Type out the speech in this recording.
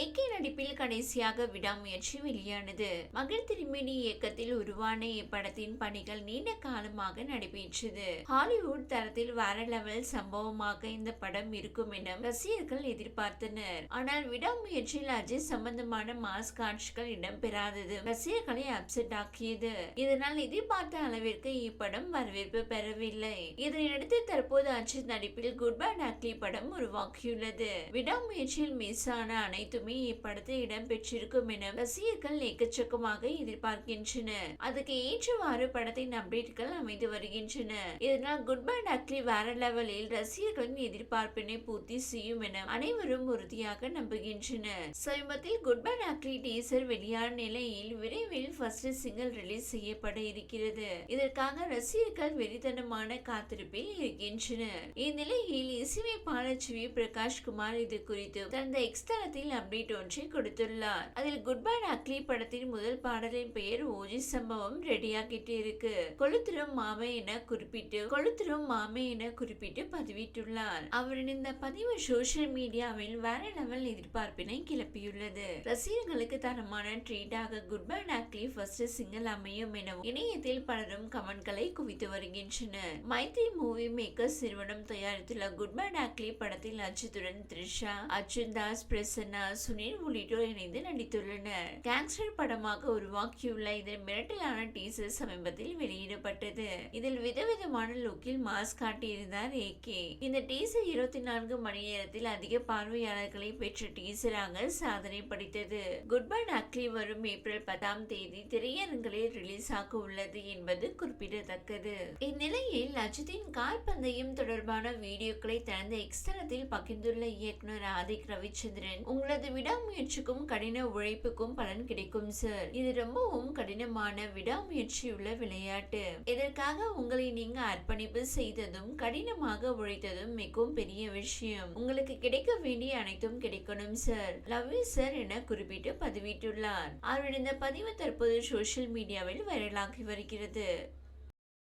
AK நடிப்பில் கடைசியாக விடாமுயற்சி வெளியானது. மகள் திருமணி இயக்கத்தில் உருவான இப்படத்தின் பணிகள் நீண்ட காலமாக நடைபெற்றது. ஹாலிவுட் தரத்தில் வேற லெவல் சம்பவமாக இந்த படம் இருக்கும் என ரசிகர்கள் எதிர்பார்த்தனர். ஆனால் விடாமுயற்சியில் அஜய் சம்பந்தமான மாஸ் காட்சிகள் இடம்பெறாதது ரசிகர்களை அப்செட் ஆக்கியது. இதனால் எதிர்பார்த்த அளவிற்கு இப்படம் வரவேற்பு பெறவில்லை. இதனையடுத்து தற்போது அஜித் நடிப்பில் குட் பை நக்லி படம் உருவாக்கியுள்ளது விடாமுயற்சியில் மிஸ் ஆன அனைத்து அனைத்துமே இப்படத்தில் இடம்பெற்றிருக்கும் என ரசிகர்கள் எக்கச்சக்கமாக எதிர்பார்க்கின்றனர். அதுக்கு ஏற்றவாறு படத்தின் அப்டேட்கள் அமைந்து வருகின்றன. இதனால் குட் பை டக்லி வேற லெவலில் ரசிகர்களின் எதிர்பார்ப்பினை பூர்த்தி செய்யும் என அனைவரும் உறுதியாக நம்புகின்றனர். சமீபத்தில் குட் பை டக்லி டீசர் வெளியான நிலையில் விரைவில் ஃபர்ஸ்ட் சிங்கிள் ரிலீஸ் செய்யப்பட இருக்கிறது. இதற்காக ரசிகர்கள் வெறித்தனமான காத்திருப்பில் இருக்கின்றனர். இந்நிலையில் இசையமைப்பாளர் சிவி பிரகாஷ் குமார் இது குறித்து தனது எக்ஸ்தலத்தில் அப்டேட் அப்டேட் ஒன்றை கொடுத்துள்ளார் அதில் குட் பை அக்லி படத்தின் முதல் பாடலின் பெயர் ஓஜி சம்பவம் ரெடியாகிட்டு இருக்கு. கொளுத்திரும் மாமே என குறிப்பிட்டு கொளுத்திரும் மாமே என குறிப்பிட்டு பதிவிட்டுள்ளார். அவரின் இந்த பதிவு சோசியல் மீடியாவில் வேற லெவல் எதிர்பார்ப்பினை கிளப்பியுள்ளது. ரசிகர்களுக்கு தரமான ட்ரீட்டாக good bad ugly first single அமையும் எனவும் இணையத்தில் பலரும் கமெண்ட்களை குவித்து வருகின்றனர். மைத்ரி மூவி மேக்கர்ஸ் நிறுவனம் தயாரித்துள்ள குட் பை அக்லி படத்தில் அஜித்துடன் த்ரிஷா அர்ஜுன் தாஸ் பிரசன்னா சுனில் உள்ளிட்டோர் இணைந்து நடித்துள்ளனர். கேங்ஸ்டர் படமாக உருவாக்கியுள்ள இதன் மிரட்டலான டீசர் சமீபத்தில் வெளியிடப்பட்டது. இதில் விதவிதமான லுக்கில் மாஸ்க் காட்டியிருந்தார் ஏ கே இந்த டீசர் இருபத்தி நான்கு மணி நேரத்தில் அதிக பார்வையாளர்களை பெற்ற டீசராக சாதனை படைத்தது. குட் பை நக்லி வரும் ஏப்ரல் பத்தாம் தேதி திரையரங்களில் ரிலீஸ் ஆக உள்ளது என்பது குறிப்பிடத்தக்கது. இந்நிலையில் அஜித்தின் கார் பந்தயம் தொடர்பான வீடியோக்களை தனது எக்ஸ்தலத்தில் பகிர்ந்துள்ள இயக்குனர் ஆதிக் ரவிச்சந்திரன் உங்களது விடாமுயற்சிக்கும் கடின உழைப்புக்கும் பலன் கிடைக்கும் சார் இது ரொம்பவும் கடினமான விடாமுயற்சியுள்ள விளையாட்டு. இதற்காக உங்களை நீங்க அர்ப்பணிப்பு செய்ததும் கடினமாக உழைத்ததும் மிகவும் பெரிய விஷயம். உங்களுக்கு கிடைக்க வேண்டிய அனைத்தும் கிடைக்கணும் சார் லவ் யூ சார் என குறிப்பிட்டு பதிவிட்டுள்ளார். அவருடைய இந்த பதிவு தற்போது சோஷியல் மீடியாவில் வைரலாகி வருகிறது.